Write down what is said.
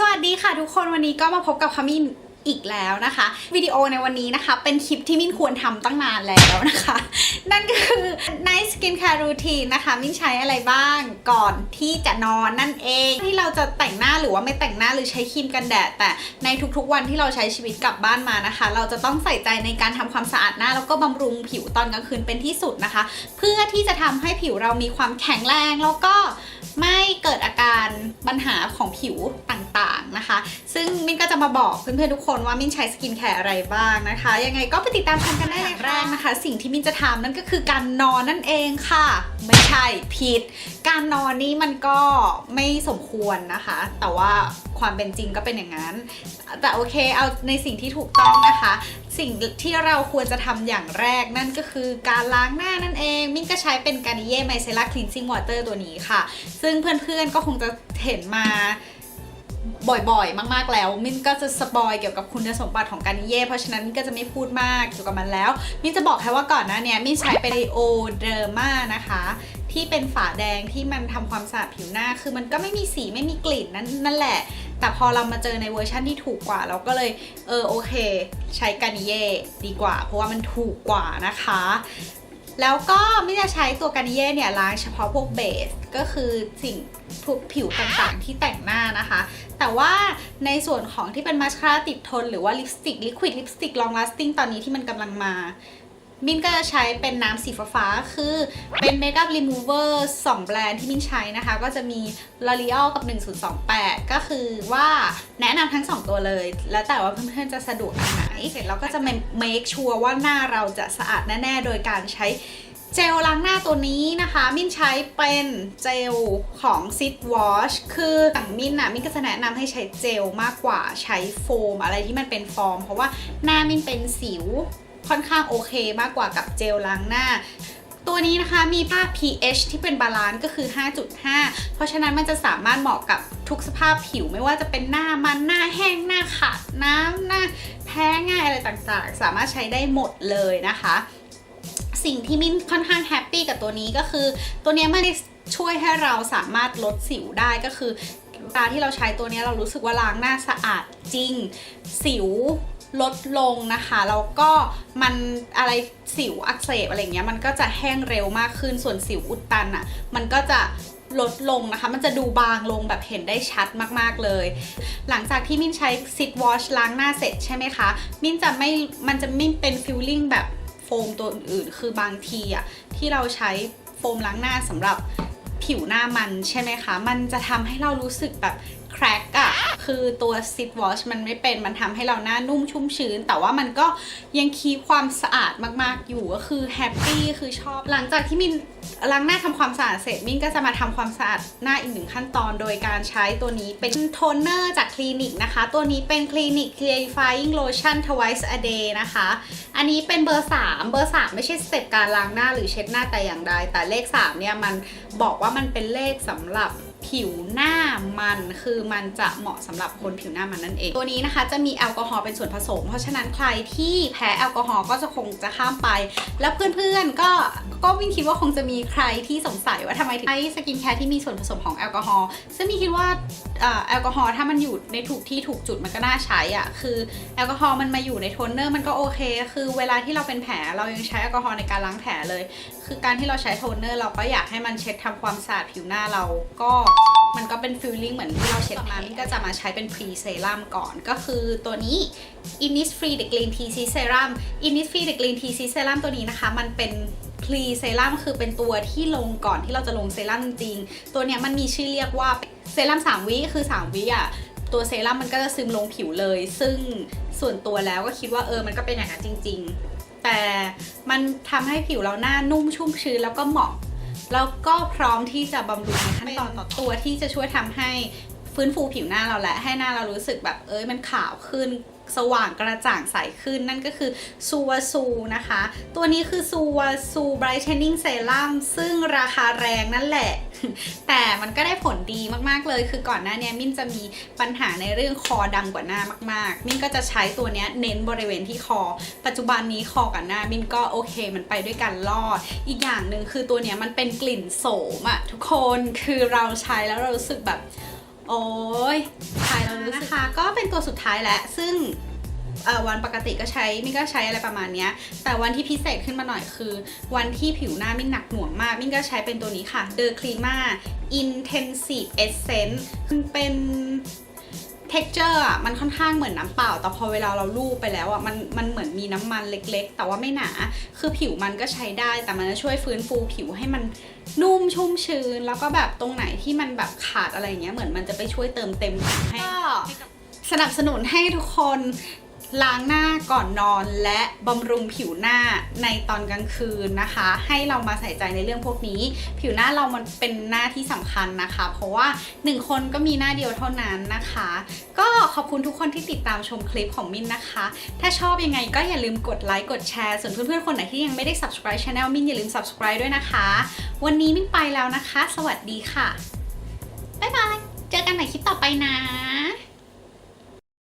สวัสดีค่ะทุกคนวันนี้ก็มาพบกับคามิน อีกแล้วนะคะวิดีโอในวันนี้นะคะ เป็นคลิปที่มินควรทำตั้งนานแล้วนะคะ นั่นก็คือ Night Skin Care Routine นะคะ มินใช้อะไรบ้างก่อนที่จะนอนนั่นเอง ที่เราจะแต่งหน้าหรือว่าไม่แต่งหน้าหรือใช้ครีมกันแดด แต่ในทุกๆวันที่เราใช้ชีวิตกลับบ้านมานะคะ เราจะต้องใส่ใจในการทำความสะอาดหน้า แล้วก็บำรุงผิวตอนกลางคืนเป็นที่สุดนะคะ เพื่อที่จะทำให้ผิวเรามีความแข็งแรงแล้วก็ไม่เกิดอาการปัญหาของผิวต่างๆนะคะ ซึ่งมินก็จะมาบอกเพื่อนๆทุกคนว่ามินใช้สกินแคร์อะไรบ้างนะคะ ยังไงก็ไปติดตามชมกันได้อย่างแรกนะคะ สิ่งที่มินจะทำนั่นก็คือการนอนนั่นเองค่ะ ไม่ใช่ผิด การนอนนี้มันก็ไม่สมควรนะคะ แต่ว่าความเป็นจริงก็เป็นอย่างนั้น แต่โอเคเอาในสิ่งที่ถูกต้องนะคะ สิ่งที่เราควรจะทำอย่างแรกนั่นก็คือการล้างหน้านั่นเอง มิ้นก็ใช้เป็นการิเย่ไมเซล่าคลีนซิ่งวอเตอร์ตัวนี้ค่ะ ซึ่งเพื่อนๆก็คงจะเห็นมา บ่อยๆ มากๆแล้ว มินก็จะสปอยเกี่ยวกับคุณสมบัติของการนิเย่เพราะฉะนั้นมินก็จะไม่พูดมากเกี่ยวกับมันแล้ว มินจะบอกแค่ว่าก่อนหน้าเนี้ยมินใช้เป็นโอเดอร์มานะคะที่เป็นฝาแดงที่มันทำความสะอาดผิวหน้า คือมันก็ไม่มีสีไม่มีกลิ่นนั่นนั่นแหละ แต่พอเรามาเจอในเวอร์ชันที่ถูกกว่า เราก็เลย เออโอเค ใช้กานิเย่ดีกว่า เพราะว่ามันถูกกว่านะคะ แล้วก็ไม่จะใช้ตัวกานิเย่เนี่ยล้างเฉพาะพวกเบสก็คือสิ่งทุกผิวต่างๆที่แต่งหน้านะคะ แต่ว่าในส่วนของที่เป็นมาสคาร่าติดทน หรือว่าลิปสติกลิควิดลิปสติกลองลาสติ้งตอนนี้ที่มันกำลังมา มินก็จะใช้เป็นน้ำสีฟ้าๆคือเป็น Makeup Remover 2แบรนด์ที่มินใช้นะคะ ก็จะมี L'Oreal กับ 1028 ก็คือว่าแนะนำทั้ง 2 ตัวเลย แล้วแต่ว่าเพื่อนๆจะสะดวกอันไหน เสร็จแล้วก็จะ make sure ว่าหน้าเราจะสะอาดแน่ๆ โดยการใช้เจลล้างหน้าตัวนี้นะคะ มินใช้เป็นเจลของ Sit Wash คืออย่างมินอะมินก็จะแนะนำให้ใช้เจลมากกว่าใช้โฟม อะไรที่มันเป็นฟอร์ม เพราะว่าหน้ามินเป็นสิว ค่อนข้างโอเคมากกว่ากับเจลล้างหน้าตัวนี้นะคะมีค่า pH ที่เป็นบาลานซ์ก็คือ 5.5 เพราะฉะนั้นมันจะสามารถเหมาะกับทุกสภาพผิวไม่ว่าจะเป็นหน้ามันหน้าแห้งหน้าขาดน้ำหน้าแพ้ง่ายอะไรต่างๆ สามารถใช้ได้หมดเลยนะคะ สิ่งที่มินค่อนข้างแฮปปี้กับตัวนี้ก็คือ ตัวนี้มันช่วยให้เราสามารถลดสิวได้ก็คือตาที่เราใช้ตัวนี้เรารู้สึกว่าล้างหน้าสะอาดจริง สิว ลดลงนะคะแล้วก็มันอะไรสิวอักเสบอะไรเงี้ยมันก็จะแห้งเร็วมากขึ้นส่วนสิวอุดตันอะ่ะมันก็จะลดลงนะคะ มันจะดูบางลงแบบเห็นได้ชัดมากๆเลย หลังจากที่มินใช้ซิดวอชล้างหน้าเสร็จใช่ไหมคะ มินจะไม่ มันจะไม่เป็นฟิลลิ่งแบบโฟมตัวอื่นคือบางทีอะที่เราใช้โฟมล้างหน้าสำหรับผิวหน้ามันใช่ไหมคะ มันจะทำให้เรารู้สึกแบบแครก คือตัวซิดวอชมันไม่เป็นมันทำให้เราหน้านุ่มชุ่มชื้น แต่ว่ามันก็ยังคีบความสะอาดมากๆอยู่ก็คือแฮปปี้คือชอบ หลังจากที่มินล้างหน้าทำความสะอาดเสร็จมินก็จะมาทำความสะอาดหน้าอีกหนึ่งขั้นตอน โดยการใช้ตัวนี้เป็นโทนเนอร์จากคลินิกนะคะ ตัวนี้เป็นคลินิก Clarifying Lotion Twice a Day นะคะ อันนี้เป็นเบอร์ 3 เบอร์ 3 ไม่ใช่สเต็ปการล้างหน้าหรือเช็ดหน้าแต่อย่างใดแต่เลข 3 เนี่ยมันบอกว่ามันเป็นเลขสำหรับ ผิวหน้ามันคือมันจะเหมาะสำหรับคนผิวหน้ามันนั่นเอง ตัวนี้นะคะจะมีแอลกอฮอล์เป็นส่วนผสม เพราะฉะนั้นใครที่แพ้แอลกอฮอล์ก็จะคงจะข้ามไป แล้วเพื่อนๆก็ก็วิ่งคิดว่าคงจะมีใครที่สงสัยว่าทำไมถึงใช้สกินแคร์ที่มีส่วนผสมของแอลกอฮอล์ซึ่งมีคิดว่าแอลกอฮอล์ถ้ามันอยู่ในถูกที่ถูกจุดมันก็น่าใช้อะคือแอลกอฮอล์มันมาอยู่ในโทนเนอร์มันก็โอเค คือเวลาที่เราเป็นแผลเรายังใช้แอลกอฮอล์ในการล้างแผลเลย คือการที่เราใช้โทนเนอร์เราก็อยากให้มันเช็ดทำความสะอาดผิวหน้าเราก็มันก็เป็นฟิลลิ่งเหมือนที่เราเช็ดมามันก็จะมาใช้เป็นพรีเซรั่มก่อน ก็คือตัวนี้ Innisfree The Green Tea Sea Serum Innisfree The Green Tea Sea Serum ตัวนี้นะคะ มันเป็น พรีเซรั่มคือเป็นตัวที่ลงก่อนที่เราจะลงเซรั่มจริงๆ ตัวเนี้ยมันมีชื่อเรียกว่าเซรั่ม3วิคือ 3 วิอะตัวเซรั่มมันก็จะซึมลงผิวเลย ซึ่งส่วนตัวแล้วก็คิดว่าเออมันก็เป็นอย่างนั้นจริง ๆ แต่มันทำให้ผิวเราหน้านุ่มชุ่มชื้นแล้วก็เหมาะ แล้วก็พร้อมที่จะบำรุงในขั้นตอนต่อตัวที่จะช่วยทำให้ฟื้นฟูผิวหน้าเราและให้หน้าเรารู้สึกแบบเอ้ยมันขาวขึ้น สว่างกระจ่างใสขึ้นนั่นก็คือซูวาซูนะคะ ตัวนี้คือซูวาซูไบรท์เทนนิ่งเซรั่มซึ่งราคาแรงนั่นแหละ แต่มันก็ได้ผลดีมากๆเลย คือก่อนหน้านี้มินจะมีปัญหาในเรื่องคอดำกว่าหน้ามากๆ มินก็จะใช้ตัวนี้เน้นบริเวณที่คอ ปัจจุบันนี้คอกับหน้ามินก็โอเค มันไปด้วยกันรอด อีกอย่างหนึ่งคือตัวนี้มันเป็นกลิ่นโสมอะทุกคนคือเราใช้แล้วเรารู้สึกแบบ โอ้ยถ่ายเรารู้นะคะ ก็เป็นตัวสุดท้ายแล้วซึ่งวันปกติก็ใช้มิ่งก็ใช้อะไรประมาณนี้แต่วันที่พิเศษขึ้นมาหน่อยคือ วันที่ผิวหน้ามิ่งหนักหน่วงมาก มิ่งก็ใช้เป็นตัวนี้ค่ะ The Clima Intensive Essence คือเป็น texture อะมันค่อนข้างเหมือนน้ำเปล่า แต่พอเวลาเราลูบไปแล้วอะมันมันเหมือนมีน้ำมันเล็ก ๆ แต่ว่าไม่หนา คือผิวมันก็ใช้ได้ แต่มันจะช่วยฟื้นฟูผิวให้มันนุ่มชุ่มชื้น แล้วก็แบบตรงไหนที่มันแบบขาดอะไรอย่างเงี้ยเหมือนมันจะไปช่วยเติมเต็มผิวให้สนับสนุนให้ทุกคน ล้างหน้าก่อนนอนและบำรุงผิวหน้าในตอนกลางคืนนะคะ ให้เรามาใส่ใจในเรื่องพวกนี้ ผิวหน้าเรามันเป็นหน้าที่สำคัญนะคะ เพราะว่าหนึ่งคนก็มีหน้าเดียวเท่านั้นนะคะ ก็ขอบคุณทุกคนที่ติดตามชมคลิปของมินนะคะ ถ้าชอบยังไงก็อย่าลืมกดไลค์กดแชร์ส่วนเพื่อนๆคนไหนที่ยังไม่ได้ subscribe channel มินอย่าลืม subscribe ด้วยนะคะ วันนี้มินไปแล้วนะคะ สวัสดีค่ะบ๊ายบายเจอกันใหม่คลิปต่อไปนะ